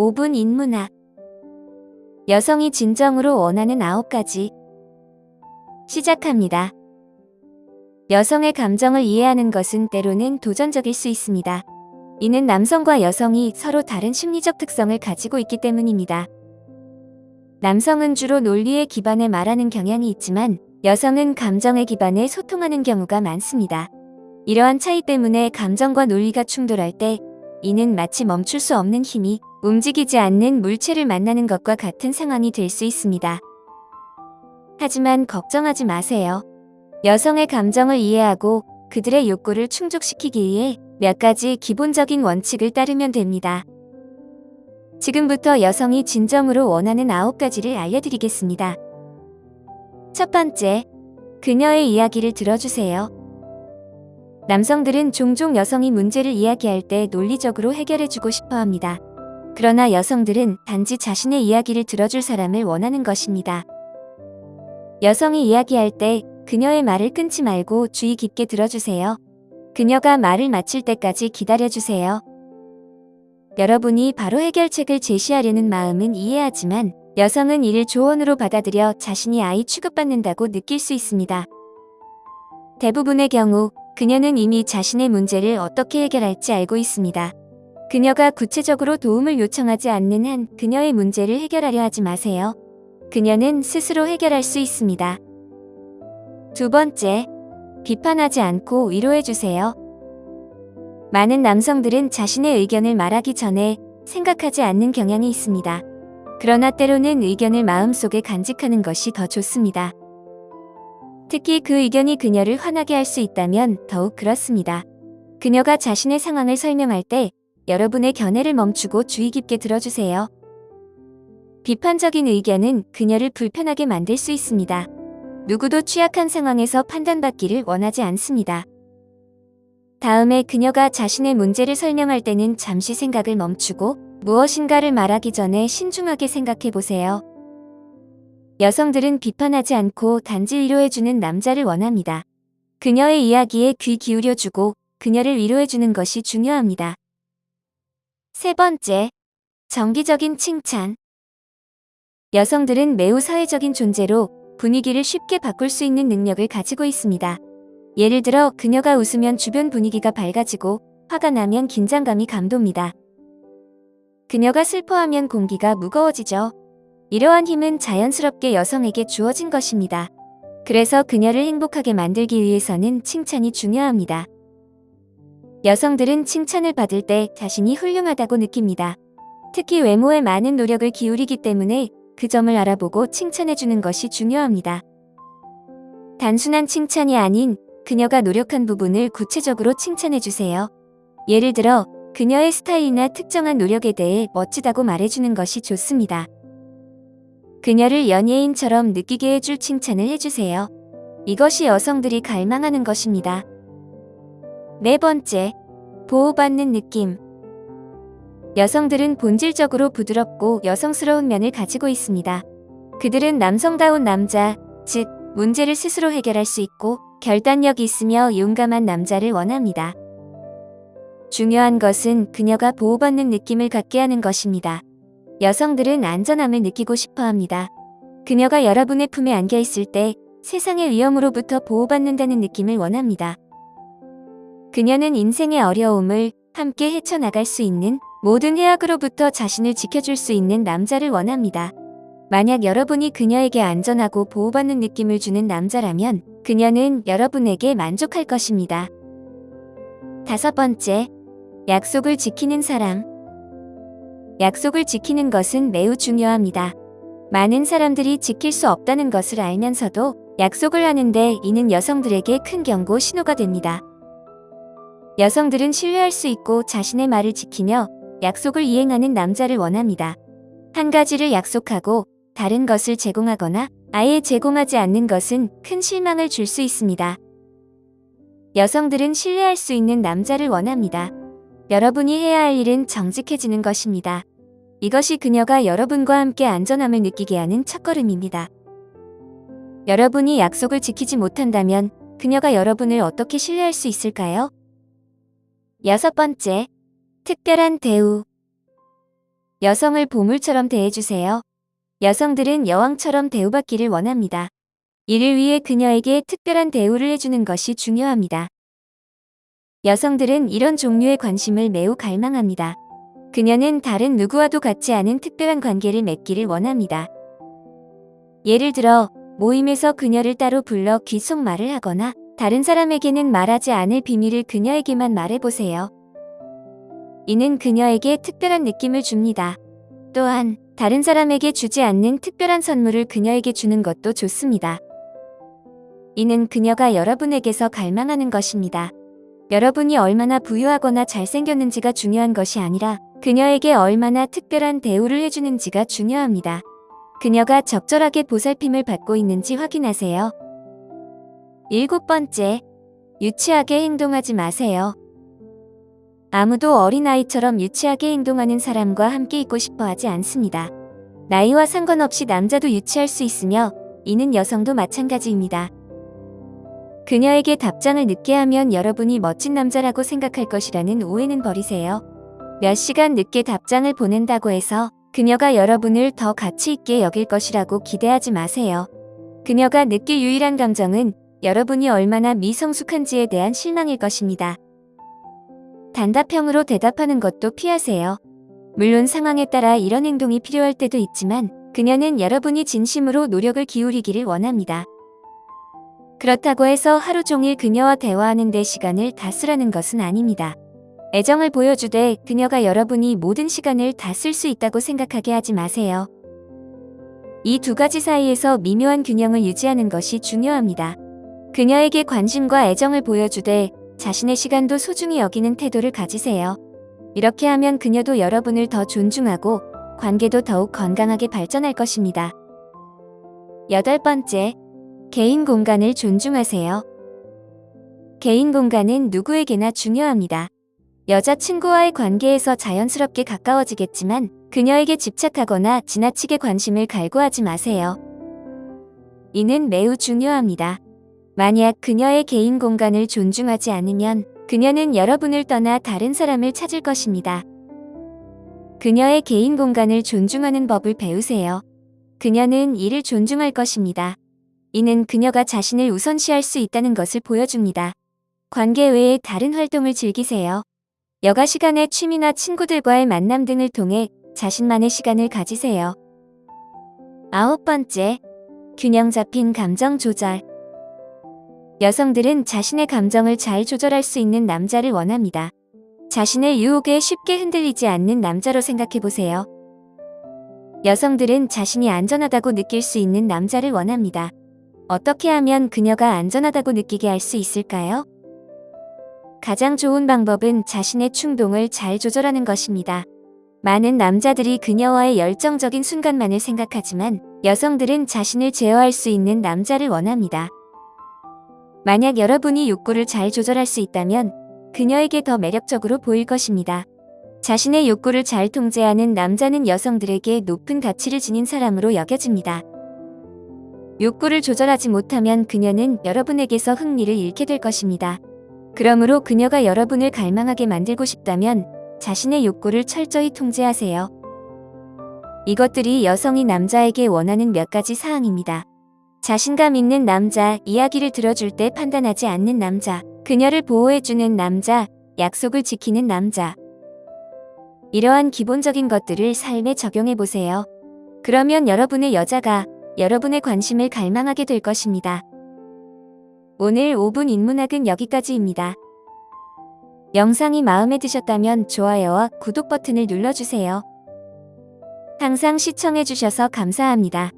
5분 인문학 여성이 진정으로 원하는 9가지 시작합니다. 여성의 감정을 이해하는 것은 때로는 도전적일 수 있습니다. 이는 남성과 여성이 서로 다른 심리적 특성을 가지고 있기 때문입니다. 남성은 주로 논리에 기반해 말하는 경향이 있지만 여성은 감정에 기반해 소통하는 경우가 많습니다. 이러한 차이 때문에 감정과 논리가 충돌할 때 이는 마치 멈출 수 없는 힘이 움직이지 않는 물체를 만나는 것과 같은 상황이 될 수 있습니다. 하지만 걱정하지 마세요. 여성의 감정을 이해하고 그들의 욕구를 충족시키기 위해 몇 가지 기본적인 원칙을 따르면 됩니다. 지금부터 여성이 진정으로 원하는 9가지를 알려드리겠습니다. 첫 번째, 그녀의 이야기를 들어주세요. 남성들은 종종 여성이 문제를 이야기할 때 논리적으로 해결해주고 싶어 합니다. 그러나 여성들은 단지 자신의 이야기를 들어줄 사람을 원하는 것입니다. 여성이 이야기할 때 그녀의 말을 끊지 말고 주의 깊게 들어주세요. 그녀가 말을 마칠 때까지 기다려주세요. 여러분이 바로 해결책을 제시하려는 마음은 이해하지만 여성은 이를 조언으로 받아들여 자신이 아이 취급받는다고 느낄 수 있습니다. 대부분의 경우 그녀는 이미 자신의 문제를 어떻게 해결할지 알고 있습니다. 그녀가 구체적으로 도움을 요청하지 않는 한 그녀의 문제를 해결하려 하지 마세요. 그녀는 스스로 해결할 수 있습니다. 두 번째, 비판하지 않고 위로해 주세요. 많은 남성들은 자신의 의견을 말하기 전에 생각하지 않는 경향이 있습니다. 그러나 때로는 의견을 마음속에 간직하는 것이 더 좋습니다. 특히 그 의견이 그녀를 화나게 할 수 있다면 더욱 그렇습니다. 그녀가 자신의 상황을 설명할 때 여러분의 견해를 멈추고 주의 깊게 들어주세요. 비판적인 의견은 그녀를 불편하게 만들 수 있습니다. 누구도 취약한 상황에서 판단받기를 원하지 않습니다. 다음에 그녀가 자신의 문제를 설명할 때는 잠시 생각을 멈추고 무엇인가를 말하기 전에 신중하게 생각해 보세요. 여성들은 비판하지 않고 단지 위로해주는 남자를 원합니다. 그녀의 이야기에 귀 기울여주고 그녀를 위로해주는 것이 중요합니다. 세 번째, 정기적인 칭찬. 여성들은 매우 사회적인 존재로 분위기를 쉽게 바꿀 수 있는 능력을 가지고 있습니다. 예를 들어 그녀가 웃으면 주변 분위기가 밝아지고 화가 나면 긴장감이 감돕니다. 그녀가 슬퍼하면 공기가 무거워지죠. 이러한 힘은 자연스럽게 여성에게 주어진 것입니다. 그래서 그녀를 행복하게 만들기 위해서는 칭찬이 중요합니다. 여성들은 칭찬을 받을 때 자신이 훌륭하다고 느낍니다. 특히 외모에 많은 노력을 기울이기 때문에 그 점을 알아보고 칭찬해주는 것이 중요합니다. 단순한 칭찬이 아닌 그녀가 노력한 부분을 구체적으로 칭찬해주세요. 예를 들어, 그녀의 스타일이나 특정한 노력에 대해 멋지다고 말해주는 것이 좋습니다. 그녀를 연예인처럼 느끼게 해줄 칭찬을 해주세요. 이것이 여성들이 갈망하는 것입니다. 네 번째, 보호받는 느낌. 여성들은 본질적으로 부드럽고 여성스러운 면을 가지고 있습니다. 그들은 남성다운 남자, 즉, 문제를 스스로 해결할 수 있고 결단력이 있으며 용감한 남자를 원합니다. 중요한 것은 그녀가 보호받는 느낌을 갖게 하는 것입니다. 여성들은 안전함을 느끼고 싶어 합니다. 그녀가 여러분의 품에 안겨 있을 때 세상의 위험으로부터 보호받는다는 느낌을 원합니다. 그녀는 인생의 어려움을 함께 헤쳐나갈 수 있는 모든 해악으로부터 자신을 지켜줄 수 있는 남자를 원합니다. 만약 여러분이 그녀에게 안전하고 보호받는 느낌을 주는 남자라면 그녀는 여러분에게 만족할 것입니다. 다섯 번째, 약속을 지키는 사람. 약속을 지키는 것은 매우 중요합니다. 많은 사람들이 지킬 수 없다는 것을 알면서도 약속을 하는데 이는 여성들에게 큰 경고 신호가 됩니다. 여성들은 신뢰할 수 있고 자신의 말을 지키며 약속을 이행하는 남자를 원합니다. 한 가지를 약속하고 다른 것을 제공하거나 아예 제공하지 않는 것은 큰 실망을 줄 수 있습니다. 여성들은 신뢰할 수 있는 남자를 원합니다. 여러분이 해야 할 일은 정직해지는 것입니다. 이것이 그녀가 여러분과 함께 안전함을 느끼게 하는 첫걸음입니다. 여러분이 약속을 지키지 못한다면 그녀가 여러분을 어떻게 신뢰할 수 있을까요? 여섯 번째, 특별한 대우. 여성을 보물처럼 대해주세요. 여성들은 여왕처럼 대우받기를 원합니다. 이를 위해 그녀에게 특별한 대우를 해주는 것이 중요합니다. 여성들은 이런 종류의 관심을 매우 갈망합니다. 그녀는 다른 누구와도 같지 않은 특별한 관계를 맺기를 원합니다. 예를 들어, 모임에서 그녀를 따로 불러 귓속말을 하거나 다른 사람에게는 말하지 않을 비밀을 그녀에게만 말해보세요. 이는 그녀에게 특별한 느낌을 줍니다. 또한 다른 사람에게 주지 않는 특별한 선물을 그녀에게 주는 것도 좋습니다. 이는 그녀가 여러분에게서 갈망하는 것입니다. 여러분이 얼마나 부유하거나 잘생겼는지가 중요한 것이 아니라 그녀에게 얼마나 특별한 대우를 해주는지가 중요합니다. 그녀가 적절하게 보살핌을 받고 있는지 확인하세요. 일곱 번째, 유치하게 행동하지 마세요. 아무도 어린아이처럼 유치하게 행동하는 사람과 함께 있고 싶어 하지 않습니다. 나이와 상관없이 남자도 유치할 수 있으며 이는 여성도 마찬가지입니다. 그녀에게 답장을 늦게 하면 여러분이 멋진 남자라고 생각할 것이라는 오해는 버리세요. 몇 시간 늦게 답장을 보낸다고 해서 그녀가 여러분을 더 가치 있게 여길 것이라고 기대하지 마세요. 그녀가 느낄 유일한 감정은 여러분이 얼마나 미성숙한지에 대한 실망일 것입니다. 단답형으로 대답하는 것도 피하세요. 물론 상황에 따라 이런 행동이 필요할 때도 있지만 그녀는 여러분이 진심으로 노력을 기울이기를 원합니다. 그렇다고 해서 하루 종일 그녀와 대화하는 데 시간을 다 쓰라는 것은 아닙니다. 애정을 보여주되 그녀가 여러분이 모든 시간을 다 쓸 수 있다고 생각하게 하지 마세요. 이 두 가지 사이에서 미묘한 균형을 유지하는 것이 중요합니다. 그녀에게 관심과 애정을 보여주되 자신의 시간도 소중히 여기는 태도를 가지세요. 이렇게 하면 그녀도 여러분을 더 존중하고 관계도 더욱 건강하게 발전할 것입니다. 여덟 번째, 개인 공간을 존중하세요. 개인 공간은 누구에게나 중요합니다. 여자친구와의 관계에서 자연스럽게 가까워지겠지만 그녀에게 집착하거나 지나치게 관심을 갈구하지 마세요. 이는 매우 중요합니다. 만약 그녀의 개인 공간을 존중하지 않으면 그녀는 여러분을 떠나 다른 사람을 찾을 것입니다. 그녀의 개인 공간을 존중하는 법을 배우세요. 그녀는 이를 존중할 것입니다. 이는 그녀가 자신을 우선시할 수 있다는 것을 보여줍니다. 관계 외에 다른 활동을 즐기세요. 여가 시간에 취미나 친구들과의 만남 등을 통해 자신만의 시간을 가지세요. 아홉 번째, 균형 잡힌 감정 조절. 여성들은 자신의 감정을 잘 조절할 수 있는 남자를 원합니다. 자신의 유혹에 쉽게 흔들리지 않는 남자로 생각해 보세요. 여성들은 자신이 안전하다고 느낄 수 있는 남자를 원합니다. 어떻게 하면 그녀가 안전하다고 느끼게 할 수 있을까요? 가장 좋은 방법은 자신의 충동을 잘 조절하는 것입니다. 많은 남자들이 그녀와의 열정적인 순간만을 생각하지만 여성들은 자신을 제어할 수 있는 남자를 원합니다. 만약 여러분이 욕구를 잘 조절할 수 있다면 그녀에게 더 매력적으로 보일 것입니다. 자신의 욕구를 잘 통제하는 남자는 여성들에게 높은 가치를 지닌 사람으로 여겨집니다. 욕구를 조절하지 못하면 그녀는 여러분에게서 흥미를 잃게 될 것입니다. 그러므로 그녀가 여러분을 갈망하게 만들고 싶다면 자신의 욕구를 철저히 통제하세요. 이것들이 여성이 남자에게 원하는 몇 가지 사항입니다. 자신감 있는 남자, 이야기를 들어줄 때 판단하지 않는 남자, 그녀를 보호해주는 남자, 약속을 지키는 남자. 이러한 기본적인 것들을 삶에 적용해 보세요. 그러면 여러분의 여자가 여러분의 관심을 갈망하게 될 것입니다. 오늘 5분 인문학은 여기까지입니다. 영상이 마음에 드셨다면 좋아요와 구독 버튼을 눌러주세요. 항상 시청해주셔서 감사합니다.